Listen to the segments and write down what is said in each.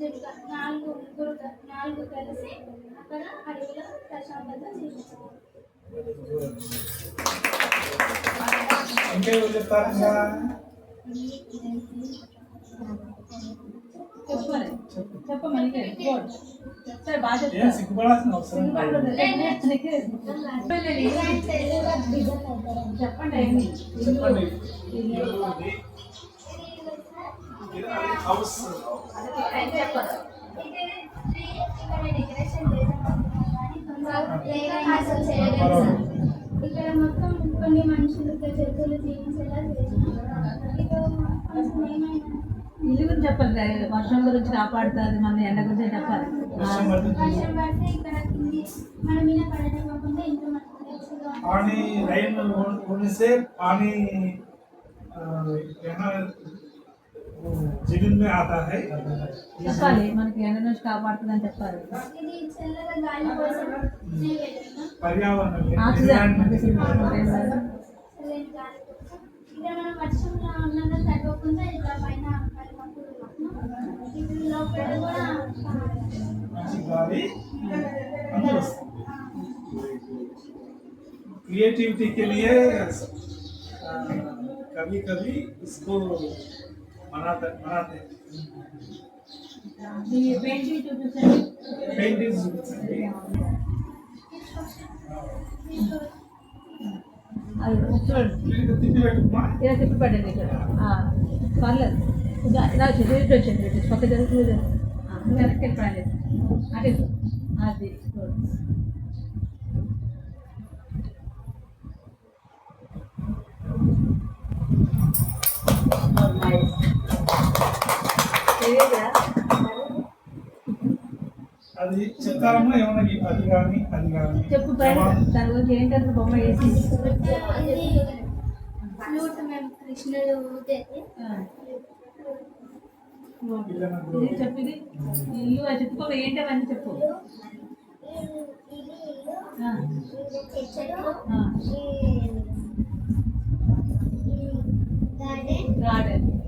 జరుగా నాలుగు ముగ్గురు క- నాలుగు కలిసి అక్కడ అడవిలో ప్రశాంతత జీవించారు ఇంకా ఎవరు చెప్తారు ఇంకా చెప్పమని చెప్పమని గుడ్ సరే బాగా ఏం చెప్తారు సిగ్గుపడాల్సిన అవసరం లేదు చెప్పండి ఏంటి చెప్పండి. ఇక్కడ మొత్తం కొన్ని మనుషులు జీవించేలా వర్షం గురించి కాపాడుతుంది మన ఎండ గురించి చెప్పాలి. వర్షం పడితే ఇక్కడ మన మీద కాకుండా రైన్ ఓడిస్తే పానీ होने से पानी अ, यहाँ वो जमीन में आता है చెప్పాలి మనకి ఎండ నుంచి కాపాడుతుంది అని చెప్పాలి ఇది చల్లగా గాలి కోసం పెట్టిన पर्यावरण में ఆక్సిజన్ environment చల్లని గాలి కోసం ఇక్కడ మనం వర్షంలో ఉన్నదా తగ్గకుండా ఇట్లా పైన పడినప్పుడు ఇది లోపల కూడా మంచి గాలి అందరూ వస్తుంది क्रिएटिविटी के लिए कभी कभी इसको ఇలా తిప్పి పడండి పర్లేదు. పక్క జరుగుతుంది. వెనక్కి వెళ్ళిపోయింది అటు అది అది చెప్తారమ్మా ఏమన్నా అది కానీ అది కానీ. చెప్పు దాని గురించి ఏంటంటే బొమ్మ వేసి. ఇది ఫ్లూట్ మేము కృష్ణుడు ఊదేది ఆ. ఇది చెప్పు ఇది. ఇల్లు అది చెప్పుకో ఏంటి అవన్నీ చెప్పు. ఆ, ఆ. గార్డెన్. ఆ,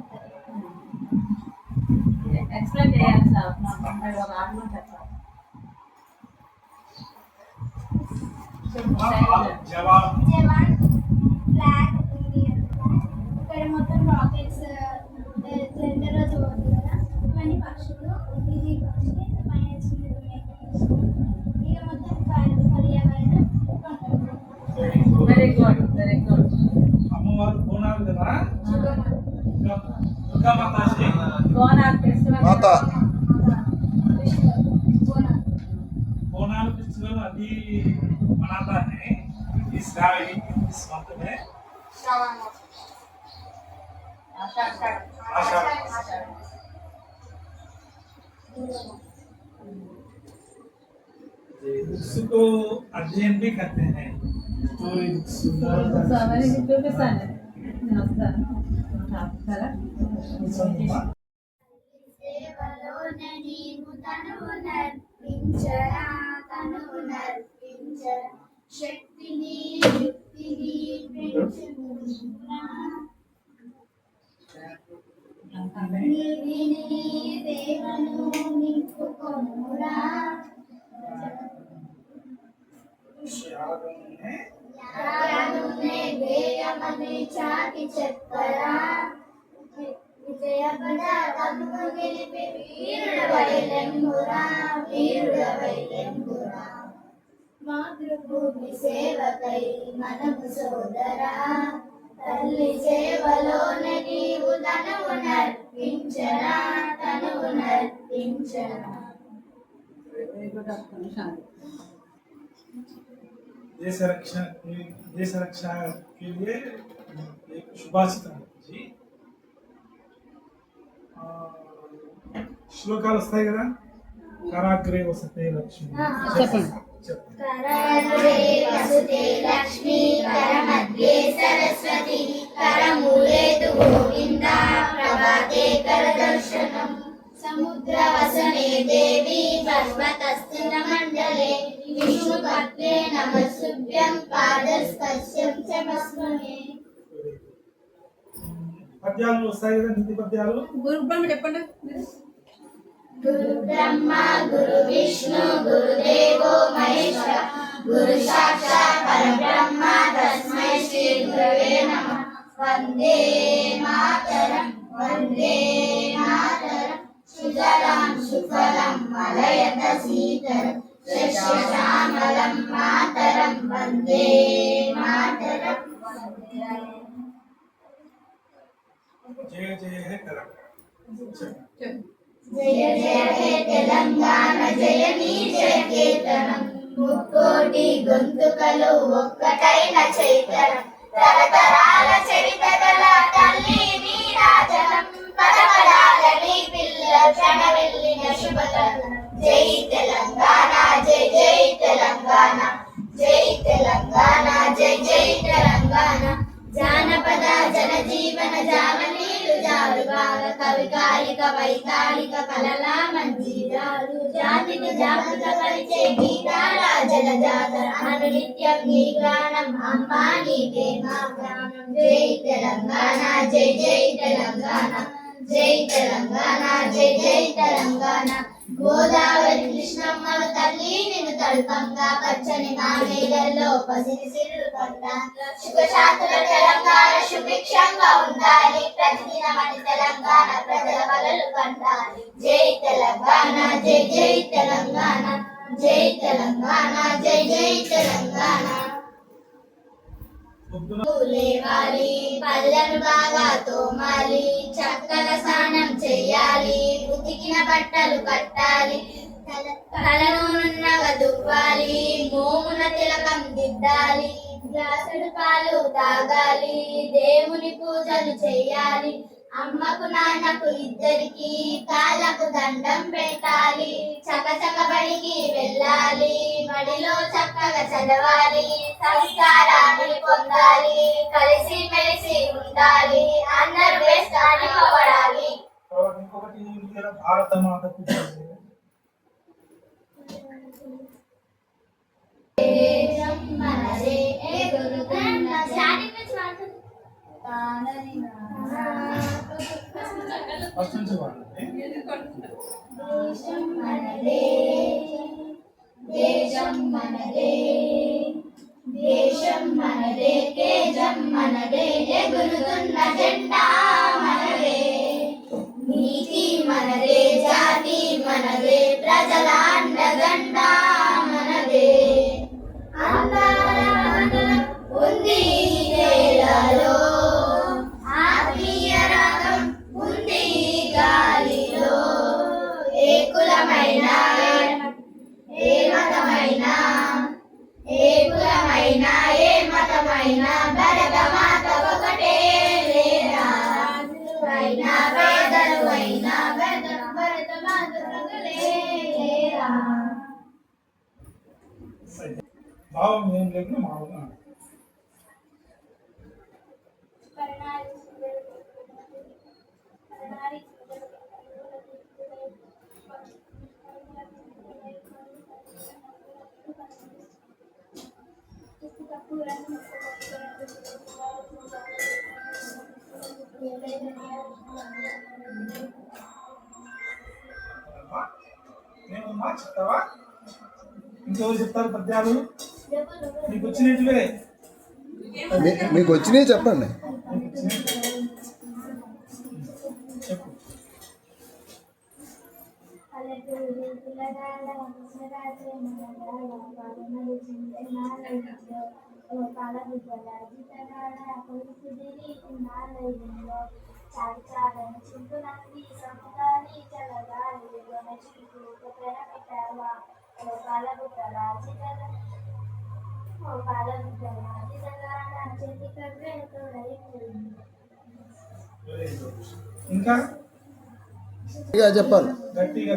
ఎక్స్ప్లెయిన్ చేయాలి సార్. ఒక ఆర్గ్యుమెంట్ ఇక్కడ మొత్తం రాకెట్స్ జెండా రోజు పక్షులు ఇది పైన ఇక మొత్తం పర్యావరణం వెరీ గుడ్ వెరీ గుడ్ అమ్మవారు బోనాలు. కదా now I need this company. Books को अध्ययन भी करते हैं स्टोरी बुक्स हमारे मित्रों के साथ नमस्कार नमस्कार देवलोननी मुतनुनर पिंजरा तनुनर पिंजरा శక్తిని యుక్తిని పెంచుకున్నా నీవిని దేవను నింపుకొనురా చాటి చెప్పరా విజయ పదాకము గెలిపి వీరుడవై లెంగురా వీరుడవై లెంగురా మాతృభూమి సేవకై మనము సోదరా తల్లి సేవలోనే నీవు తనువు నర్పించరా తనువు నర్పించరా శాంతి देश रक्षा के देश रक्षा के लिए एक सुभाषित है जी ఆ, శ్లోకాలు వస్తాయి కదా కరాగ్రే వసతే కరాగ్రే వసుతే లక్ష్మీ కరమధ్యే సరస్వతి. కరమూలేతు గోవింద ప్రభాతే కరదర్శనం సముద్ర వసనే దేవి పర్వతస్థిర మండలే. విష్ణు పాదస్పర్శం పద్యాలు వస్తాయి కదా నిధి పద్యాలు? గురు బ్రహ్మ చెప్పండి. గురు బ్రహ్మ గురు విష్ణు గురుదేవో మహేశ్వర గురు సాక్షాత్ పరబ్రహ్మ తస్మై శ్రీ గురవే నమ. వందే మాతరం వందే మాతరం. సుజలం సుఫలం మలయత సీతరం. శశ్యశ్యామలం మాతరం వందే మాతరం. జయ జయ. చెప్పండి జయ జయ హే తెలంగాణ జయ నీ జయ కేతనం ముక్కోటి గొంతుకలు ఒక్కటైన చైతనం. తరతరాల చరిత గల తల్లి నీరాజనం పదపదాల నీ పిల్ల క్షణ వెళ్ళిన శుభతనం జై తెలంగాణ జై జై తెలంగాణ. జై తెలంగాణ జై జై తెలంగాణ. జానపద జనజీవన జారు జావలీలు కవి కవికాలిక వైతాళిక కలల జారు జాతికి జాగృత పరిచే గీతాల జల జాతర అనునిత్యం నీ గానం అమ్మా నీకే మా ప్రాణం. జై తెలంగాణ జై జై తెలంగాణ. జై తెలంగాణ జై జై తెలంగాణ. గోదావరి కృష్ణమ్మ తల్లి నిన్ను తడుపంగా పచ్చని మానేగల్లో పసిరి సిరులు కొండ. సుఖశాంతుల తెలంగాణ సుభిక్షంగా ఉండాలి. ప్రతిదినమని తెలంగాణ ప్రజల వలలు కండాలి జై తెలంగాణ జై జై తెలంగాణ. జై తెలంగాణ జై జై తెలంగాణ. లేవాలి పళ్ళను బాగా తోమాలి చక్కగా స్నానం చెయ్యాలి ఉతికిన బట్టలు కట్టాలి తలను నున్నగా దువ్వాలి మోమున తిలకం దిద్దాలి గ్లాసుడు పాలు తాగాలి దేవుని పూజలు చెయ్యాలి అమ్మకు నాన్నకు ఇద్దరికి కాళ్ళకు దండం పెట్టాలి. చకచక బడికి వెళ్ళాలి. బడిలో చక్కగా చదవాలి. సంస్కారాన్ని పొందాలి. కలిసి మెలిసి ఉండాలి. అందరూ భారత దేశం మనదే ఎగురుతున్న ఫస్ట్ నుంచి దేశం మనదే దేశం మనదే దేశం మనదే తేజం మనదే మతమైన భరత మాత ఒకటే లేరా అయినా పేదలు అయినా భరత మాత భావం ఏం లేకుండా మామూలుగా అమ్మా, నేను మా చెప్తావా ఇంకెవరు చెప్తారు పద్యాలు మీకు వచ్చినట్లే మీ- మీకు వచ్చినాయి చెప్పండి చెప్పు పల్లెటూరు పిల్లగాడ ముసరాజే మనగాడ పరుమలు చింతనాలయంలో ఓ పాలబుగ్గల జితగాడ కొడుకు దిగి నాలయంలో చాలు చాలని చింపునంది సముదాని చలగాలి గొన చిరుకు పెర పెట్టావా ఓ పాలబుగ్గల జితగా ఓ పాలబుగ్గల జితగాడ చెట్టి కవ్వే తోడైపోయింది వెరీ గుడ్. ఇంకా ఇక చెప్పాలి గట్టిగా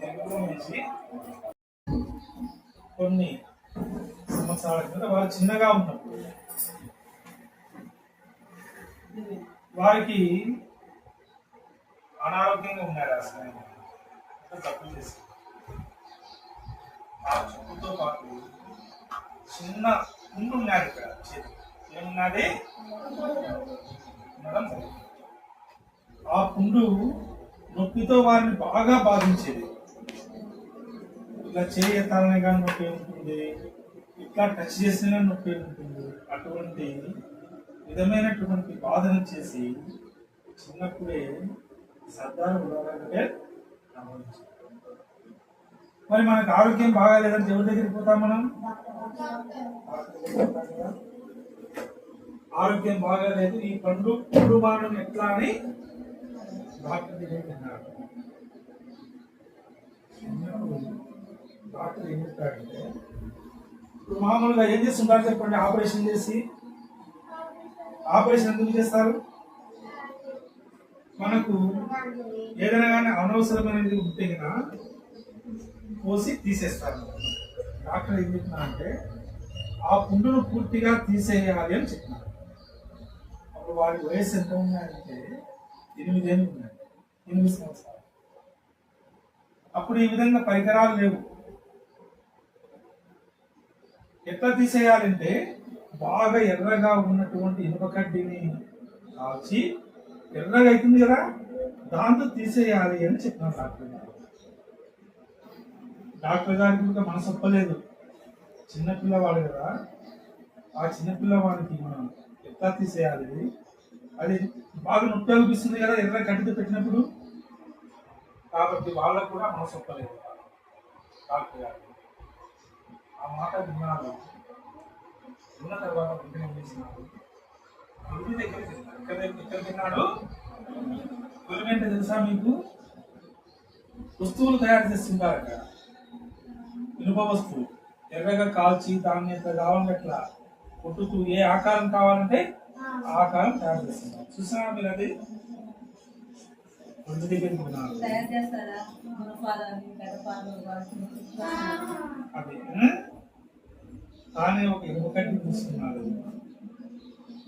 మానికులకు నుంచి కొన్ని సంవత్సరాల కింద వారు చిన్నగా ఉన్నప్పుడు వారికి అనారోగ్యంగా ఉన్నారు అసలు తప్పు చేసి ఆ చెప్పుతో పాటు చిన్న ముందున్నాడు ఇక్కడ చేతి ఏమున్నది? ఆ పుండు నొప్పితో వారిని బాగా బాధించేది. ఇట్లా చేయి కానీ నొప్పి ఉంటుంది ఇట్లా టచ్ చేసినా నొప్పి ఉంటుంది అటువంటి విధమైనటువంటి బాధను చేసి చిన్నప్పుడే సర్దారు ఉదాహరణకే గమనించారు మరి మనకు ఆరోగ్యం బాగాలేదంటే ఎవరి దగ్గరికి పోతాం మనం? డాక్టర్ దగ్గరికి పోతాం ఆరోగ్యం బాగాలేదు ఈ పండు పండు మానడం ఎట్లా అని డాక్టర్ దగ్గరికి అన్నారు డాక్టర్ ఏం చెప్తాడంటే ఇప్పుడు మామూలుగా ఏం చేస్తుంటారు చెప్పండి ఆపరేషన్ చేసి? ఆపరేషన్ ఎందుకు చేస్తారు? మనకు ఏదైనా కానీ అనవసరమైనది ఉంటే కదా పోసి తీసేస్తారు. డాక్టర్ ఏం చెప్పినా అంటే ఆ పుండును పూర్తిగా తీసేయాలి అని చెప్పినారు అప్పుడు వారి వయసు ఎంత ఉన్నాయంటే ఎనిమిదేళ్ళు ఉన్నాయి ఎనిమిది సంవత్సరాలు. అప్పుడు ఈ విధంగా పరికరాలు లేవు. ఎట్లా తీసేయాలంటే బాగా ఎర్రగా ఉన్నటువంటి ఇనుప కడ్డీని కాల్చి ఎర్రగా అవుతుంది కదా దాంతో తీసేయాలి అని చెప్పినారు డాక్టర్ గారు. డాక్టర్ గారికి ఇంకా మనసు ఒప్పలేదు చిన్నపిల్లవాడు కదా. ఆ చిన్నపిల్లవాడికి మనం ఎట్లా తీసేయాలి? అది బాగా నొప్పి అనిపిస్తుంది కదా ఎర్ర కడ్డీతో పెట్టినప్పుడు. కాబట్టి వాళ్ళకు కూడా మనసు ఒప్పలేదు డాక్టర్ గారు. ఆ మాట విన్నాను. విన్న తర్వాత వెంటనే ఏం చేసినాడు గురువు దగ్గర ఎక్కడ ఎక్కడ తిన్నాడు గురువు తెలుసా మీకు? వస్తువులు తయారు చేస్తుంటారు అక్కడ ఇనుప వస్తువు ఎర్రగా కాల్చి దాన్ని ఎట్లా కావాలంటే అట్లా కొట్టుతూ ఏ ఆకారం కావాలంటే ఆ. ఆకారం తయారు చేస్తున్నారు. చూసారా మీరు అది? తానే ఒక ఎరుకటి తీసుకున్నాడు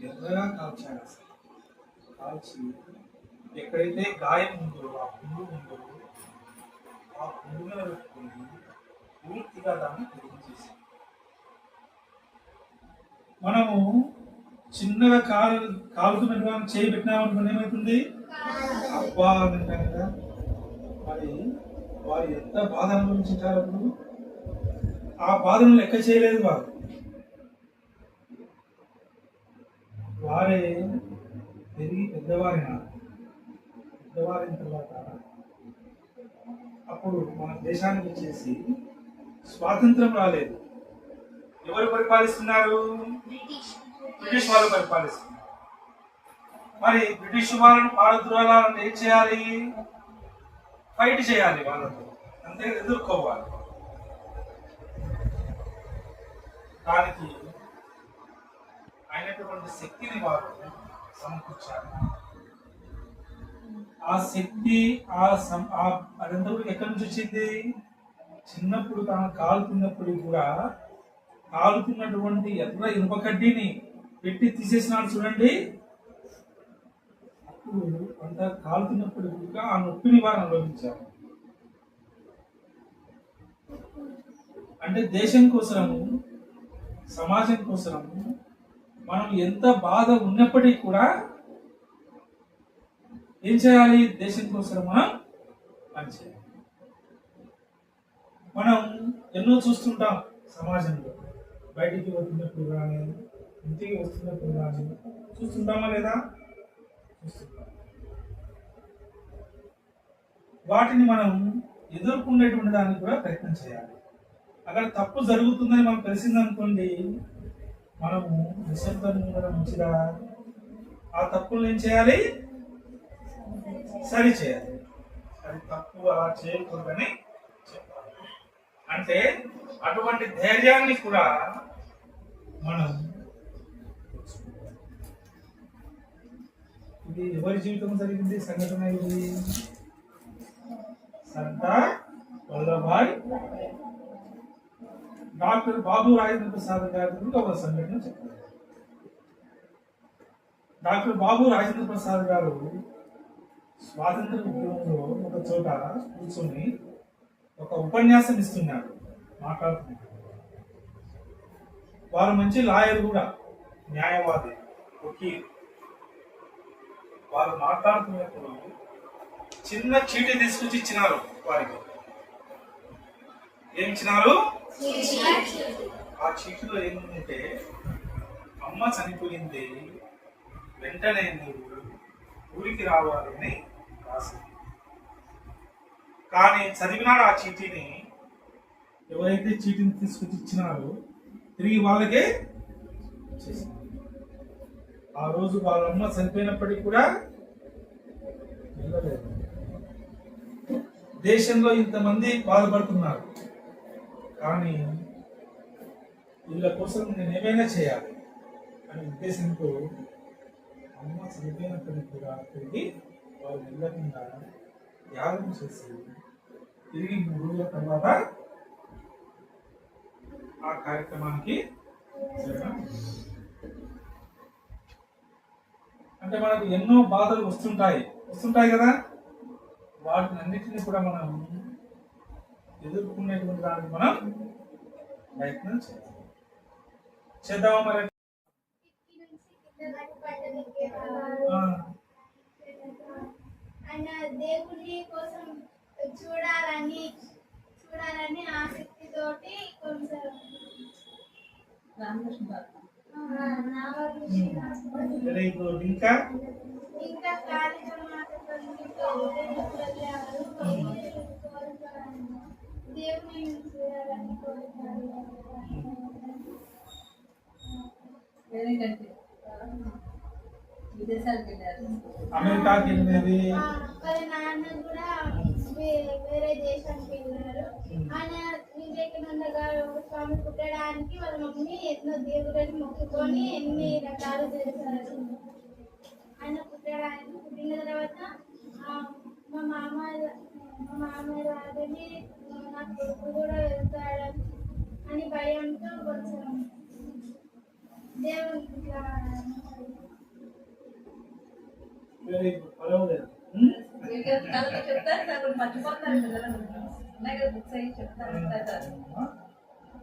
ఎర్రగా కాల్చాడు కాల్చి ఎక్కడైతే గాయం ఉందో ఆ పుండు ఉందో ఆ పుండు మీద పెట్టుకుని పూర్తిగా దాన్ని చేసి మనము చిన్నగా కాలు కాలుతున్నటువంటి చేయి ఏమవుతుంది అబ్బా అని అంటాం కదా. మరి వారు ఎంత బాధ అనుభవించారు అప్పుడు ఆ బాధను లెక్క చేయలేదు వారు. వారే పెరిగి పెద్దవారిన పెద్దవారిన తర్వాత అప్పుడు మన దేశానికి వచ్చేసి స్వాతంత్రం రాలేదు. ఎవరు పరిపాలిస్తున్నారు? బ్రిటిష్. వాళ్ళు పరిపాలిస్తున్నారు. మరి బ్రిటిష్ వాళ్ళను పారద్రోలాలంటే ఏం చేయాలి? ఫైట్ చేయాలి వాళ్ళతో. అంతే ఎదుర్కోవాలి. దానికి అయినటువంటి శక్తిని వారు సమకూర్చారు ఆ శక్తి ఆ సం ఆ అదంతా కూడా ఎక్కడి నుంచి వచ్చింది? చిన్నప్పుడు తాను కాలుతున్నప్పుడు కూడా కాలుతున్నటువంటి ఎర్ర ఇనుప కడ్డీని పెట్టి తీసేసినాడు చూడండి. అప్పుడు అంత కాలుతున్నప్పుడు కూడా ఆ నొప్పిని వారు అనుభవించారు. అంటే దేశం కోసము సమాజం కోసము మనం ఎంత బాధ ఉన్నప్పటికీ కూడా ఏం చేయాలి? దేశం కోసం మనం పనిచేయాలి మనం ఎన్నో చూస్తుంటాం సమాజంలో. బయటికి వస్తున్నప్పుడు కానీ ఇంటికి వస్తున్నప్పుడు కానీ చూస్తుంటామా లేదా? చూస్తుంటాం. వాటిని మనం ఎదుర్కొనేటువంటి దానికి కూడా ప్రయత్నం చేయాలి. అక్కడ తప్పు జరుగుతుందని మనకు తెలిసిందనుకోండి మనము నిశ్శబ్దం ఉండడం మంచిదా? ఆ తప్పులు ఏం చేయాలి? సరి చేయాలి. అది తప్పు అలా చేయకూడదని అంటే అటువంటి ధైర్యాన్ని కూడా మనం ఇది ఎవరి జీవితం జరిగింది? సంఘటన ఇది సర్దార్ వల్లభాయ్ డాక్టర్ బాబు రాజేంద్ర ప్రసాద్ గారి గురించి ఒక సంఘటన చెప్పారు. డాక్టర్ బాబు రాజేంద్ర ప్రసాద్ గారు స్వాతంత్ర ఉద్యమంలో ఒక చోట కూర్చొని ఒక ఉపన్యాసం ఇస్తున్నాడు మాట్లాడుతున్నాడు. వారు మంచి లాయర్ కూడా న్యాయవాది వకీల్. వారు మాట్లాడుతున్నప్పుడు చిన్న చీటీ తీసుకొచ్చి ఇచ్చినారు వారికి. ఏమి ఇచ్చినారు? ఆ చీటిలో ఏముందంటే అమ్మ చనిపోయింది వెంటనే మీరు ఊరికి రావాలని రాసింది. కానీ చదివినాడు ఆ చీటీని ఎవరైతే చీటీని తీసుకొచ్చి ఇచ్చినారో తిరిగి వాళ్ళకే చేసింది ఆ రోజు వాళ్ళమ్మ చనిపోయినప్పటికీ కూడా వెళ్ళలేదు దేశంలో ఇంతమంది బాధపడుతున్నారు. కానీ వీళ్ళ కోసం నేను ఏమైనా చేయాలి అనే ఉద్దేశంతో అమ్మ చనిపోయినప్పటికీ కూడా తిరిగి వాళ్ళు వెళ్ళకుండా యాగం చేసి తిరిగి మూడు రోజుల తర్వాత ఆ కార్యక్రమానికి. అంటే మనకు ఎన్నో బాధలు వస్తుంటాయి. వస్తుంటాయి కదా. వాటిని అన్నిటిని కూడా మనం ఎదుర్కొనేటువంటి దానికి మనం ప్రయత్నం చేయాలి చేద్దామా మరి కిటికీ నుంచి కింద పడ్డనికి ఆ, ఆయన దేవుని కోసం చూడాలని చూడాలని ఆసక్తితోటి వెరీ గుడ్ ఇంకా? ఇంకా కార్యక్రమాలు దేవుని చూడాలని కోరుతారు వేరేంటంటే విదేశాలకు వెళ్ళారు అమెరికాకి వెళ్ళేది వాళ్ళ నాన్న కూడా వేరే దేశానికి వెళ్ళారు. ఆయన వివేకానంద ఒక స్వామి పుట్టడానికి వాళ్ళ మమ్మీ ఎన్నో మొక్కుకొని ఎన్ని రకాలు చేశారు. ఆయన పుట్టడానికి పుట్టిన తర్వాత మా మామ మా మామ రాదని నా కొడుకు కూడా వెళ్తాడని అని భయంతో కొంచెం దేవునికి ఇట్లా వెరీ గుడ్ పర్వాలేదు ఉమ్? కథలు చెప్తారు సార్ కొన్ని మర్చిపోతారు పిల్లలు ఉన్నాయి కదా బుక్స్ అయ్యి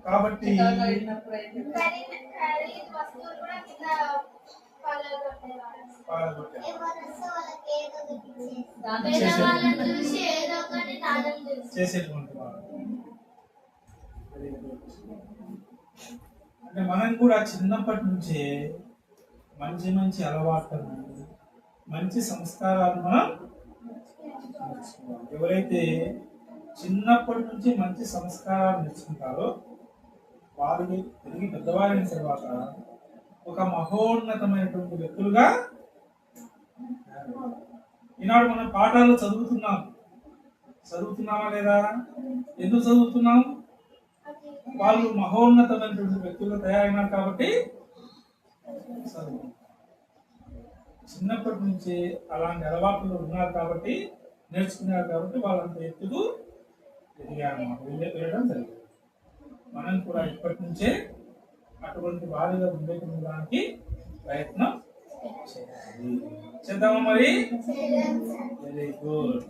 కాబట్టి అంటే మనం కూడా చిన్నప్పటి నుంచే మంచి మంచి అలవాట్లను మంచి సంస్కారాలు మనం ఎవరైతే చిన్నప్పటి నుంచి మంచి సంస్కారాలు నేర్చుకుంటారో వారికి తిరిగి పెద్దవారైన తర్వాత ఒక మహోన్నతమైనటువంటి వ్యక్తులుగా ఈనాడు మనం పాఠాలు చదువుతున్నాం. చదువుతున్నామా లేదా? ఎందుకు చదువుతున్నాం? వాళ్ళు మహోన్నతమైనటువంటి వ్యక్తులు తయారైనారు కాబట్టి చదువు చిన్నప్పటి నుంచి అలాంటి అలవాట్లు ఉన్నారు కాబట్టి నేర్చుకున్నారు కాబట్టి వాళ్ళంత ఎత్తుకు ఎదిగారన్నమాట వెళ్ళడం జరిగింది. మనం కూడా ఇప్పటి నుంచే అటువంటి బాధగా ఉండేటువంటి ప్రయత్నం చేయాలి. చేద్దామా మరి? Very good